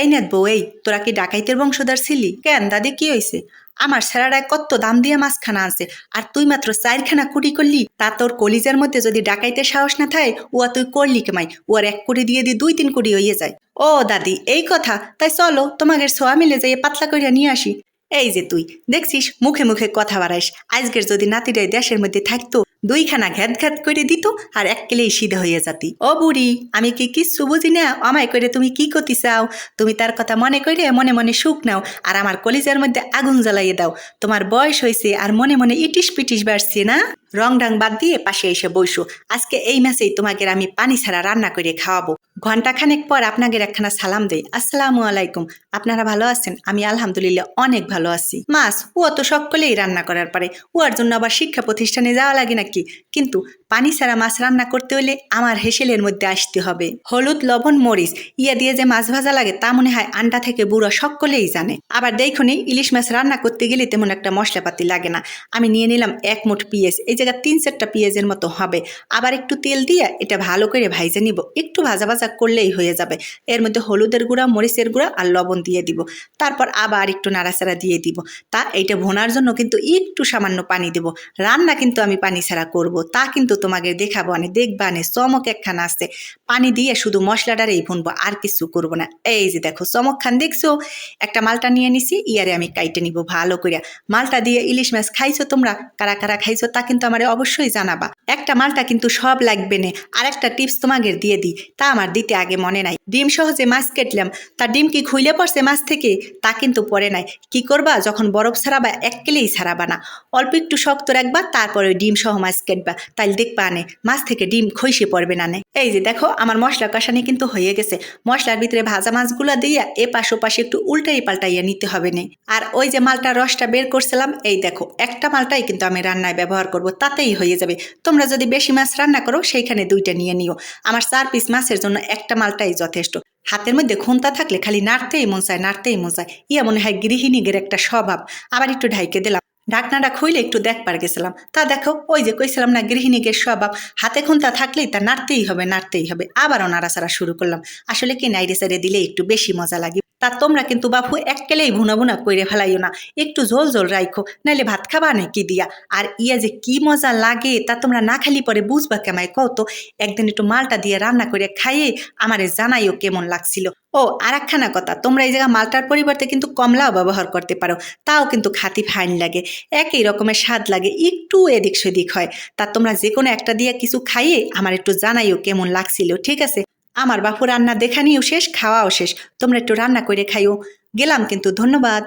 এই নেত বউ, এই, তোরা কি ডাকাইতের বংশধর ছিলি? কেন, দাদি, কি হয়েছে আমার ছেড়াটায় কত দাম দিয়ে মাছখানা আছে, আর তুই মাত্র চারখানা কুড়ি করলি, তা তোর কলিজার মধ্যে যদি ডাকাইতে সাহস না থাকে উয়া তুই করলি কেমাই? উয়ার এক কুড়ি দিয়ে দিয়ে দুই তিন কুড়ি হইয়ে যায়। ও দাদি, এই কথা? তাই চলো তোমাদের ছোয়া মিলে যাই পাতলা করিয়া নিয়ে আসি। এই যে তুই, দেখছিস, মুখে মুখে কথা বাড়াইস। আজকের যদি নাতিরাই দেশের মধ্যে থাকতো দুইখানা ঘ্যাত ঘ্যাত করে দিত আর এক কেলেই সিধা হয়ে যাতি। ও বুড়ি, আমি কি কিচ্ছু বুঝি না? আমায় করে তুমি কি করতে চাও? তুমি তার কথা মনে করে মনে মনে সুখ নাও আর আমার কলিজার মধ্যে আগুন জ্বালাইয়ে দাও। তোমার বয়স হয়েছে আর মনে মনে ইটিস পিটিস বাড়ছে না? রং ডাং বাদ দিয়ে পাশে এসে বসো আজকে এই ম্যাচেই তোমাকে আমি পানি ছাড়া রান্না করে খাওয়াবো। ঘন্টাখানেক পর আপনাকে একখানা সালাম দেই। আসসালামু আলাইকুম। আপনারা ভালো আছেন? আমি আলহামদুলিল্লাহ অনেক ভালো আছি। মাস, ও তো সকলেই রান্না করার পারে। ওর জন্য আবার শিক্ষা প্রতিষ্ঠানে যাওয়া লাগে নাকি? কিন্তু পানি ছাড়া মাছ রান্না করতে হলে আমার হেসেলের মধ্যে আসতে হবে। হলুদ, লবণ, মরিচ, ইয়া দিয়ে যে মাছ ভাজা লাগে তা মনে হয় আন্ডা থেকে বুড়ো সকলেই জানে। আবার দেখুনি ইলিশ মাছ রান্না করতে গেলে তেমন একটা মশলাপাতি লাগে না। আমি নিয়ে নিলাম এক মুঠ পিঁয়াজ, এই জায়গায় তিন চারটা পেঁয়াজের মতো হবে। আবার একটু তেল দিয়ে এটা ভালো করে ভাইজে নিব। একটু ভাজা ভাজা করলেই হয়ে যাবে। এর মধ্যে হলুদের গুঁড়া, মরিচের গুঁড়া আর লবণ দিয়ে দিব। তারপর আবার একটু নাড়াচাড়া দিয়ে দিব। তা এইটা ভোনার জন্য কিন্তু একটু সামান্য পানি দেব। রান্না কিন্তু আমি পানি ছাড়া করব, তা কিন্তু তোমাকে দেখাবো, আনে দেখবা, আনে চমক একখানা আসছে পানি দিয়ে শুধু মশলাটারেই ভুনবো, আর কিছু করব না। এই যে দেখো চমক খান দেখছ? একটা মালটা নিয়ে নিছি, ইয়ারে আমি কাইটে নিব ভালো করিয়া মালটা দিয়ে ইলিশ মাছ খাইছো তোমরা? কারা কারা খাইছো তা কিন্তু আমার অবশ্যই জানাবা। একটা মালটা কিন্তু সব লাগবে না। আর একটা টিপস তোমাকে দিয়ে দিই, তা আমার দিতে আগে মনে নাই। ডিম সহজে মাছ কেটলাম, তা ডিম কি খুইলে পড়ছে মাছ থেকে? তা কিন্তু পরে নাই। কি করবা, যখন বরফ ছাড়াবা, এক কেলেই ছাড়াবা না। অল্প একটু শক্ত রাখবা, তারপরে ডিম সহ মাছ কেটবা। তাইলে দেখবা আনে মাছ থেকে ডিম খইসে পড়বে না এই যে দেখো, আমার মশলা কষানি কিন্তু হয়ে গেছে। মশলার ভিতরে ভাজা মাছগুলো দিয়া এ পাশ ও পাশে একটু উল্টাই পাল্টাইয়া নিতে হবে নে। আর ওই যে মালটা রসটা বের করছিলাম, এই দেখো, একটা মালটাই কিন্তু আমি রান্নায় ব্যবহার করব, তাতেই হয়ে যাবে। তোমরা যদি বেশি মাছ রান্না করো, সেইখানে দুইটা নিয়ে নিও। আমার চার পিস মাছের জন্য একটা মালটাই যথেষ্ট। হাতের মধ্যে খুন্তা থাকলে খালি নাড়তেই মন চায়, নাড়তেই মন চায়। ইয়া মনে হয় গৃহিণীদের একটা স্বভাব। আবার একটু ঢাইকে দিলাম। ঢাকনাটা খুইলে একটু দেখবার গেছিলাম। তা দেখো, ওই যে কইছিলাম না, গৃহিণীকে স্বভাব। হাতে খুন্তা থাকলেই তা নাড়তেই হবে নাড়তেই হবে। আবারও নাড়াচাড়া শুরু করলাম। আসলে কি নাইড়ে সাইডে দিলে একটু বেশি মজা লাগে। তা তোমরা কিন্তু বাপু এককেলেই ভুনা ভুনা কইরে ফেলাইও না। একটু ঝোল ঝোল রাইখো, নাইলে ভাত খাবা নাকি দিয়া? আর ইয়া যে কি মজা লাগে, তা তোমরা না খালি পরে বুঝবা কেমাই কত একদিন একটু মালটা দিয়ে রান্না করে খাইয়ে আমারে জানাইও কেমন লাগছিল। ও আর একখানা কথা, তোমরা এই জায়গা মালটার পরিবর্তে কিন্তু কমলাও ব্যবহার করতে পারো, তাও কিন্তু খাতি ফাইন লাগে, একই রকমের স্বাদ লাগে, একটু এদিক সেদিক হয়। তা তোমরা যে কোনো একটা দিয়ে কিছু খাইয়ে আমার একটু জানাইও কেমন লাগছিল, ঠিক আছে? আমার বাপু রান্না দেখানিও শেষ, খাওয়াও শেষ। তোমরা একটু রান্না করে খাইও। গেলাম কিন্তু, ধন্যবাদ।